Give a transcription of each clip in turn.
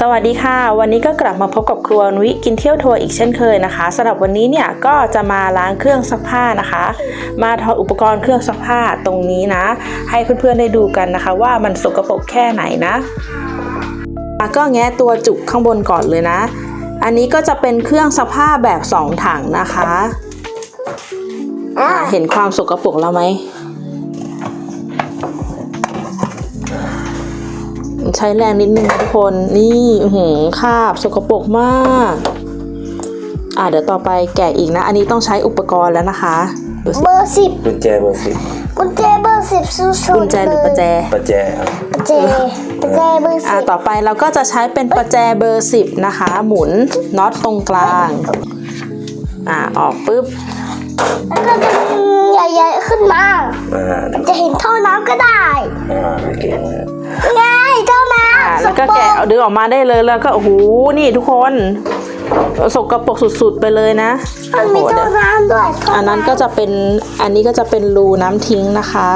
สวัสดีค่ะ วันนี้ก็กลับมาพบกับครัวนุ้ยกินเที่ยวทัวร์อีกเช่นเคยนะคะสำหรับวันนี้เนี่ยก็จะมาล้างเครื่องซักผ้านะคะ มาถอดอุปกรณ์เครื่องซักผ้าตรงนี้นะ ให้เพื่อนๆได้ดูกันนะคะ ว่ามันสกปรกแค่ไหนนะก็แงะตัวจุกข้างบนก่อนเลยนะ อันนี้ก็จะเป็นเครื่องซักผ้าแบบ 2 ถังนะคะ เห็นความสกปรกแล้วไหม ใช้แรงนิดนึงนะทุกคน นี่อื้อหือคราบสกปรกมาก อ่าเดี๋ยวต่อไปแกะอีกนะ อันนี้ต้องใช้อุปกรณ์แล้วนะคะดูสิเบอร์สิบกุญแจเบอร์สิบกุญแจเบอร์สิบสุดๆกุญแจหรือประแจ ประแจครับกุญแจกุญแจเบอร์อ่าสิบต่อไปเราก็จะใช้เป็นประแจเบอร์10นะคะ หมุนน็อตตรงกลาง อ่าออกปุ๊บ แล้วก็ดึงใหญ่ๆขึ้นมา อ่าดูจะเห็นท่อน้ำก็ได้ อ่าเก่งมากง่ ก็แกะเอาดึงออกมาได้เลยแล้วก็โอ้โหนี่ทุกคนสกปรกสุดๆไปเลยนะมันมีโอ้โหท่อเดี๋ยวน้ำด้วยท่อันนั้นก็จะเป็นอันนี้ก็จะเป็นรูน้ำทิ้งนะคะ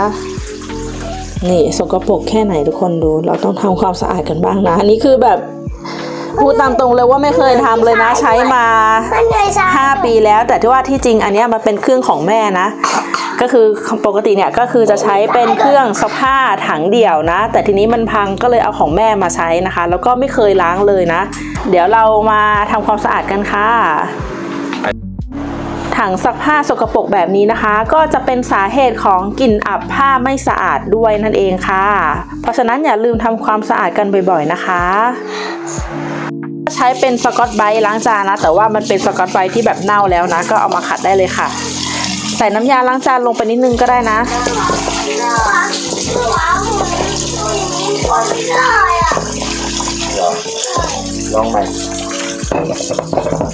นี่สกปรกแค่ไหนทุกคนดู เราต้องทำความสะอาดกันบ้างนะ อันนี้คือแบบพูดตามตรงเลยว่าไม่เคยทำเลยนะใช้มามันไงซะ5ปีแล้ว แต่ที่ว่าที่จริงอันเนี้ยมันเป็นเครื่องของแม่นะ ก็คือปกติเนี่ยก็คือจะใช้เป็นเครื่องซักผ้าถังเดี่ยวนะ แต่ทีนี้มันพังก็เลยเอาของแม่มาใช้นะคะ แล้วก็ไม่เคยล้างเลยนะ เดี๋ยวเรามาทำความสะอาดกันค่ะถังซักผ้าสกปรกแบบนี้นะคะ ก็จะเป็นสาเหตุของกลิ่นอับผ้าไม่สะอาดด้วยนั่นเองค่ะ เพราะฉะนั้นอย่าลืมทำความสะอาดกันบ่อยๆนะคะใช้เป็นสกอตไบล้างจานนะ แต่ว่ามันเป็นสกอตไบที่แบบเน่าแล้วนะ ก็เอามาขัดได้เลยค่ะ ใส่น้ำยาล้างจานลงไปนิดนึงก็ได้นะเหรอลองใหม่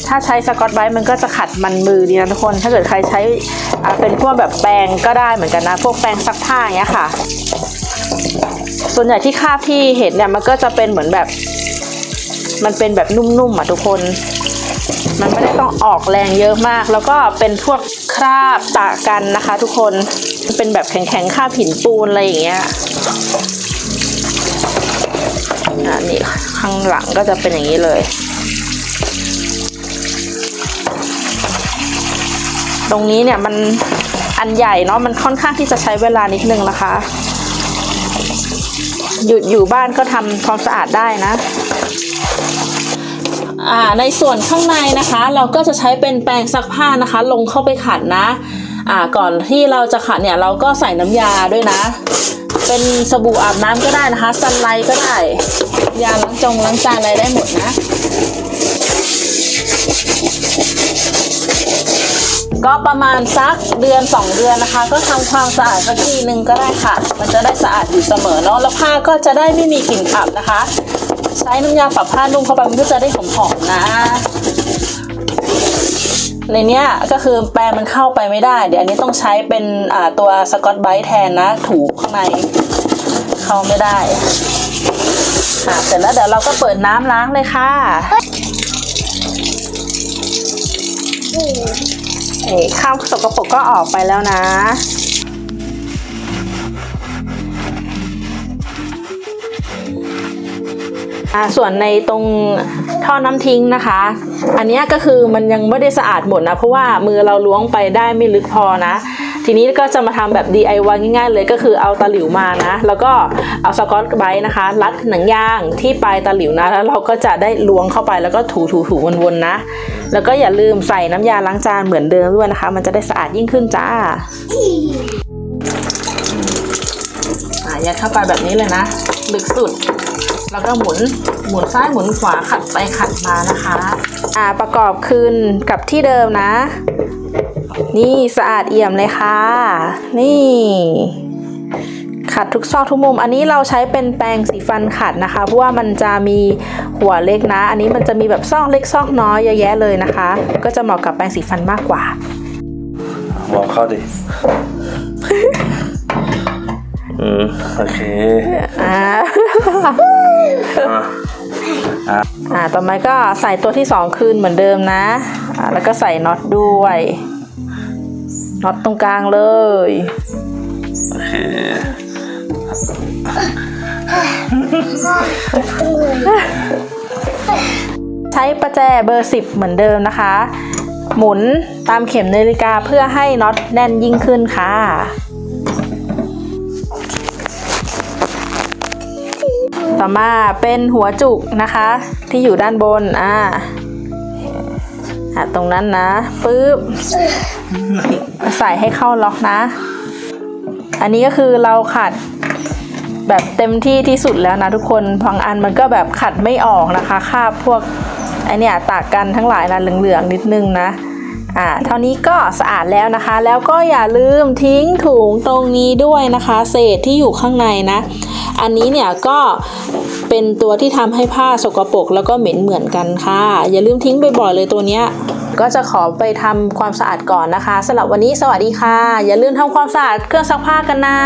ถ้าใช้สกอตไบรท์มันก็จะขัดมันมือดีนะทุกคน ถ้าเกิดใครใช้อ่าเป็นพวกแบบแปรงก็ได้เหมือนกันนะ พวกแปรงซักผ้าอย่างเงี้ยค่ะ ส่วนใหญ่ที่คราบที่เห็นเนี่ยมันก็จะเป็นเหมือนแบบ มันเป็นแบบนุ่มๆอะทุกคน มันไม่ได้ต้องออกแรงเยอะมาก แล้วก็เป็นพวก คราบตะกันนะคะ ทุกคนเป็นแบบแข็งๆคราบหินปูนอะไรอย่างเงี้ยอ่านี่ข้างหลังก็จะเป็นอย่างนี้เลยตรงนี้เนี่ยมันอันใหญ่เนาะมันค่อนข้างที่จะใช้เวลานิดนึงนะคะ หยุดอยู่บ้านก็ทำความสะอาดได้นะ อ่าในส่วนข้างในนะคะ เราก็จะใช้เป็นแปรงซักผ้านะคะ ลงเข้าไปขัดนะอ่าก่อนที่เราจะขัดเนี่ยเราก็ใส่น้ำยาด้วยนะ เป็นสบู่อาบน้ำก็ได้นะคะซันไลก็ได้ ยาล้างจงล้างจานอะไรได้หมดนะ ก็ประมาณสักเดือน 2 เดือนนะคะ ก็ทำความสะอาดสักทีนึงก็ได้ค่ะ มันจะได้สะอาดอยู่เสมอเนาะแล้วผ้าก็จะได้ไม่มีกลิ่นอับนะคะ ใช้น้ำยาปรับผ้านุ่มเข้าไปมันก็จะได้หอมๆนะ ในเนี้ยก็คือแปรงมันเข้าไปไม่ได้ เดี๋ยวอันนี้ต้องใช้เป็นอ่าตัวสกอตไบรท์แทนนะ ถูข้างในเข้าไม่ได้ค่ะเสร็จแล้วเดี๋ยวเราก็เปิดน้ำล้างเลยค่ะนี่ข้าวสกปรกก็ออกไปแล้วนะ ส่วนในตรงท่อน้ำทิ้งนะคะ อันนี้ก็คือมันยังไม่ได้สะอาดหมดนะเพราะว่ามือเราล้วงไปได้ไม่ลึกพอนะ ทีนี้ก็จะมาทำแบบ DIY ง่ายๆ เลยก็คือเอาตะหลิวมานะ แล้วก็เอาสกอตไบรท์นะคะ รัดหนังยางที่ปลายตะหลิวนะ แล้วเราก็จะได้ล้วงเข้าไปแล้วก็ถูๆๆวนๆนะ แล้วก็อย่าลืมใส่น้ำยาล้างจานเหมือนเดิมด้วยนะคะ มันจะได้สะอาดยิ่งขึ้นจ้าอะยัดเข้าไปแบบนี้เลยนะลึกสุด แล้วก็หมุนหมุนซ้ายหมุนขวาขัดไปขัดมานะคะ อ่าประกอบคืนกับที่เดิมนะ นี่สะอาดเอี่ยมเลยค่ะ นี่ ขัดทุกซอกทุกมุม อันนี้เราใช้เป็นแปรงสีฟันขัดนะคะ เพราะว่ามันจะมีหัวเล็กนะ อันนี้มันจะมีแบบซอกเล็กซอกน้อยเยอะแยะเลยนะคะ ก็จะเหมาะกับแปรงสีฟันมากกว่ามองเข้าดิ อืม โอเค อ่า อะอ่าต่อมาก็ใส่ตัวที่สองคืนเหมือนเดิมนะอ่าแล้วก็ใส่น็อตด้วยน็อตตรงกลางเลย โอเคใช้ประแจเบอร์ 10 เหมือนเดิมนะคะ หมุนตามเข็มนาฬิกาเพื่อให้น็อตแน่นยิ่งขึ้นค่ะ ต่อมาเป็นหัวจุกนะคะ ที่อยู่ด้านบนอ่าอะตรงนั้นนะปึ๊บใส่ให้เข้าล็อกนะ อันนี้ก็คือเราขัดแบบเต็มที่ที่สุดแล้วนะทุกคนบางอันมันก็แบบขัดไม่ออกนะคะคาบพวกไอเนี่ยตากกันทั้งหลายนะเหลืองๆนิดนึงนะ อ่าเท่านี้ก็สะอาดแล้วนะคะ แล้วก็อย่าลืมทิ้งถุงตรงนี้ด้วยนะคะ เศษที่อยู่ข้างในนะ อันนี้เนี่ยก็เป็นตัวที่ทำให้ผ้าสกปรกแล้วก็เหม็นเหมือนกันค่ะ อย่าลืมทิ้งบ่อยๆเลยตัวเนี้ยก็จะขอไปทำความสะอาดก่อนนะคะสำหรับวันนี้สวัสดีค่ะ อย่าลืมทำความสะอาดเครื่องซักผ้ากันนะ